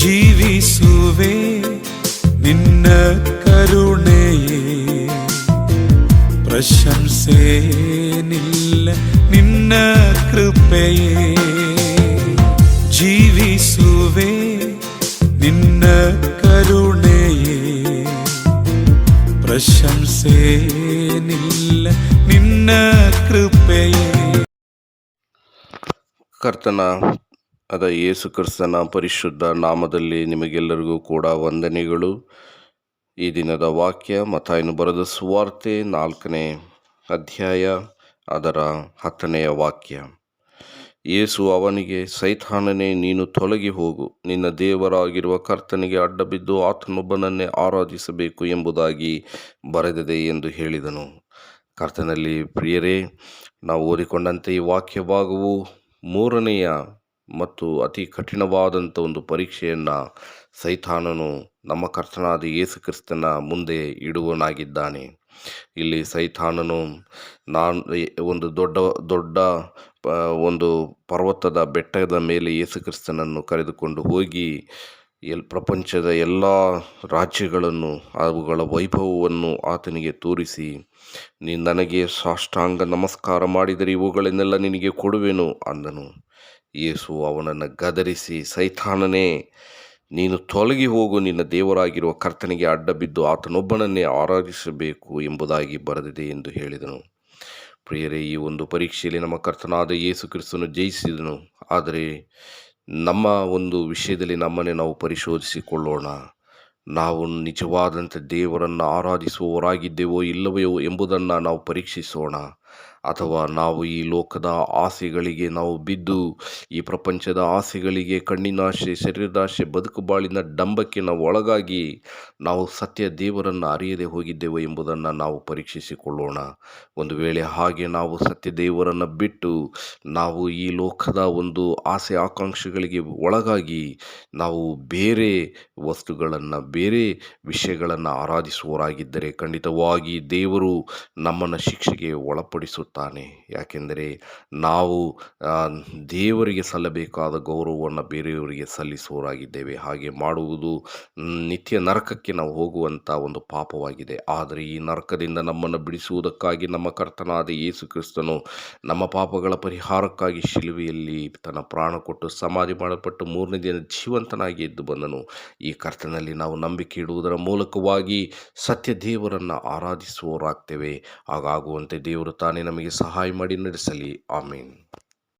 ജീവിಸುവേ നിന്ന കരുണയെ. പ്രശംസേനില്ല നിന്ന കൃപയെ. ജീവിസുവേ നിന്ന കരുണയെ. പ്രശംസേനില്ല നിന്ന കೃപയെ. കർത്തന ಅದ ಯೇಸು ಕ್ರಿಸ್ತನ ಪರಿಶುದ್ಧ ನಾಮದಲ್ಲಿ ನಿಮಗೆಲ್ಲರಿಗೂ ಕೂಡ ವಂದನೆಗಳು. ಈ ದಿನದ ವಾಕ್ಯ ಮತಾಯನು ಬರೆದ ಸುವಾರ್ತೆ ನಾಲ್ಕನೇ ಅಧ್ಯಾಯ ಅದರ ಹತ್ತನೆಯ ವಾಕ್ಯ. ಯೇಸು ಅವನಿಗೆ, ಸೈತಾನನೇ, ನೀನು ತೊಲಗಿ ಹೋಗು. ನಿನ್ನ ದೇವರಾಗಿರುವ ಕರ್ತನಿಗೆ ಅಡ್ಡಬಿದ್ದು ಆತನೊಬ್ಬನನ್ನೇ ಆರಾಧಿಸಬೇಕು ಎಂಬುದಾಗಿ ಬರೆದಿದೆ ಎಂದು ಹೇಳಿದನು. ಕರ್ತನಲ್ಲಿ ಪ್ರಿಯರೇ, ನಾವು ಓದಿಕೊಂಡಂತೆ ಈ ವಾಕ್ಯ ಭಾಗವು ಮೂರನೆಯ ಮತ್ತು ಅತಿ ಕಠಿಣವಾದಂಥ ಒಂದು ಪರೀಕ್ಷೆಯನ್ನು ಸೈತಾನನು ನಮ್ಮ ಕರ್ತನಾದ ಯೇಸು ಕ್ರಿಸ್ತನ ಮುಂದೆ ಇಡುವನಾಗಿದ್ದಾನೆ ಇಲ್ಲಿ ಸೈತಾನನು ನಾನು ಒಂದು ದೊಡ್ಡ ದೊಡ್ಡ ಒಂದು ಪರ್ವತದ ಬೆಟ್ಟದ ಮೇಲೆ ಯೇಸು ಕ್ರಿಸ್ತನನ್ನು ಕರೆದುಕೊಂಡು ಹೋಗಿ ಎಲ್ ಪ್ರಪಂಚದ ಎಲ್ಲ ರಾಜ್ಯಗಳನ್ನು, ಅವುಗಳ ವೈಭವವನ್ನು ಆತನಿಗೆ ತೋರಿಸಿ, ನೀ ನನಗೆ ಸಾಷ್ಟಾಂಗ ನಮಸ್ಕಾರ ಮಾಡಿದರೆ ಇವುಗಳನ್ನೆಲ್ಲ ನಿನಗೆ ಕೊಡುವೆನು ಅಂದನು. ಯೇಸು ಅವನನ್ನು ಗದರಿಸಿ, ಸೈತಾನನೇ, ನೀನು ತೊಲಗಿ ಹೋಗು, ನಿನ್ನ ದೇವರಾಗಿರುವ ಕರ್ತನಿಗೆ ಅಡ್ಡ ಬಿದ್ದು ಆತನೊಬ್ಬನನ್ನೇ ಆರಾಧಿಸಬೇಕು ಎಂಬುದಾಗಿ ಬರೆದಿದೆ ಎಂದು ಹೇಳಿದನು. ಪ್ರಿಯರೇ, ಈ ಒಂದು ಪರೀಕ್ಷೆಯಲ್ಲಿ ನಮ್ಮ ಕರ್ತನಾದ ಯೇಸು ಕ್ರಿಸ್ತನು ಜಯಿಸಿದನು. ಆದರೆ ನಮ್ಮ ಒಂದು ವಿಷಯದಲ್ಲಿ ನಮ್ಮನ್ನೇ ನಾವು ಪರಿಶೋಧಿಸಿಕೊಳ್ಳೋಣ. ನಾವು ನಿಜವಾದಂಥ ದೇವರನ್ನು ಆರಾಧಿಸುವವರಾಗಿದ್ದೇವೋ ಇಲ್ಲವೋ ಎಂಬುದನ್ನು ನಾವು ಪರೀಕ್ಷಿಸೋಣ. ಅಥವಾ ನಾವು ಈ ಲೋಕದ ಆಸೆಗಳಿಗೆ ನಾವು ಬಿದ್ದು, ಈ ಪ್ರಪಂಚದ ಆಸೆಗಳಿಗೆ ಕಣ್ಣಿನಾಶೆ ಶರೀರದಾಶೆ ಬದುಕು ಬಾಳಿನ ಡಂಬಕ್ಕೆ ನಾವು ಒಳಗಾಗಿ ನಾವು ಸತ್ಯ ದೇವರನ್ನು ಅರಿಯದೆ ಹೋಗಿದ್ದೇವೆ ಎಂಬುದನ್ನು ನಾವು ಪರೀಕ್ಷಿಸಿಕೊಳ್ಳೋಣ. ಒಂದು ವೇಳೆ ಹಾಗೆ ನಾವು ಸತ್ಯ ದೇವರನ್ನು ಬಿಟ್ಟು ನಾವು ಈ ಲೋಕದ ಒಂದು ಆಸೆ ಆಕಾಂಕ್ಷೆಗಳಿಗೆ ಒಳಗಾಗಿ ನಾವು ಬೇರೆ ವಸ್ತುಗಳನ್ನು, ಬೇರೆ ವಿಷಯಗಳನ್ನು ಆರಾಧಿಸುವವರಾಗಿದ್ದರೆ ಖಂಡಿತವಾಗಿ ದೇವರು ನಮ್ಮನ್ನು ಶಿಕ್ಷೆಗೆ ಒಳಪಡಿಸುತ್ತಾನೆ ಯಾಕೆಂದರೆ ನಾವು ದೇವರಿಗೆ ಸಲ್ಲಬೇಕಾದ ಗೌರವವನ್ನು ಬೇರೆಯವರಿಗೆ ಸಲ್ಲಿಸುವವರಾಗಿದ್ದೇವೆ. ಹಾಗೆ ಮಾಡುವುದು ನಿತ್ಯ ನರಕಕ್ಕೆ ನಾವು ಹೋಗುವಂಥ ಒಂದು ಪಾಪವಾಗಿದೆ. ಆದರೆ ಈ ನರಕದಿಂದ ನಮ್ಮನ್ನು ಬಿಡಿಸುವುದಕ್ಕಾಗಿ ನಮ್ಮ ಕರ್ತನಾದ ಯೇಸು ಕ್ರಿಸ್ತನು ನಮ್ಮ ಪಾಪಗಳ ಪರಿಹಾರಕ್ಕಾಗಿ ಶಿಲುವೆಯಲ್ಲಿ ತನ್ನ ಪ್ರಾಣ ಕೊಟ್ಟು ಸಮಾಧಿ ಮಾಡಲ್ಪಟ್ಟು ಮೂರನೇ ದಿನ ಜೀವಂತನಾಗಿ ಎದ್ದು ಬಂದನು. ಈ ಕರ್ತನಲ್ಲಿ ನಾವು ನಂಬಿಕೆ ಇಡುವುದರ ಮೂಲಕವಾಗಿ ಸತ್ಯ ದೇವರನ್ನು ಆರಾಧಿಸುವವರಾಗ್ತೇವೆ. ಹಾಗಾಗುವಂತೆ ದೇವರು ನಮಗೆ ಸಹಾಯ ಮಾಡಿ ನಡೆಸಲಿ. ಆಮೀನ್.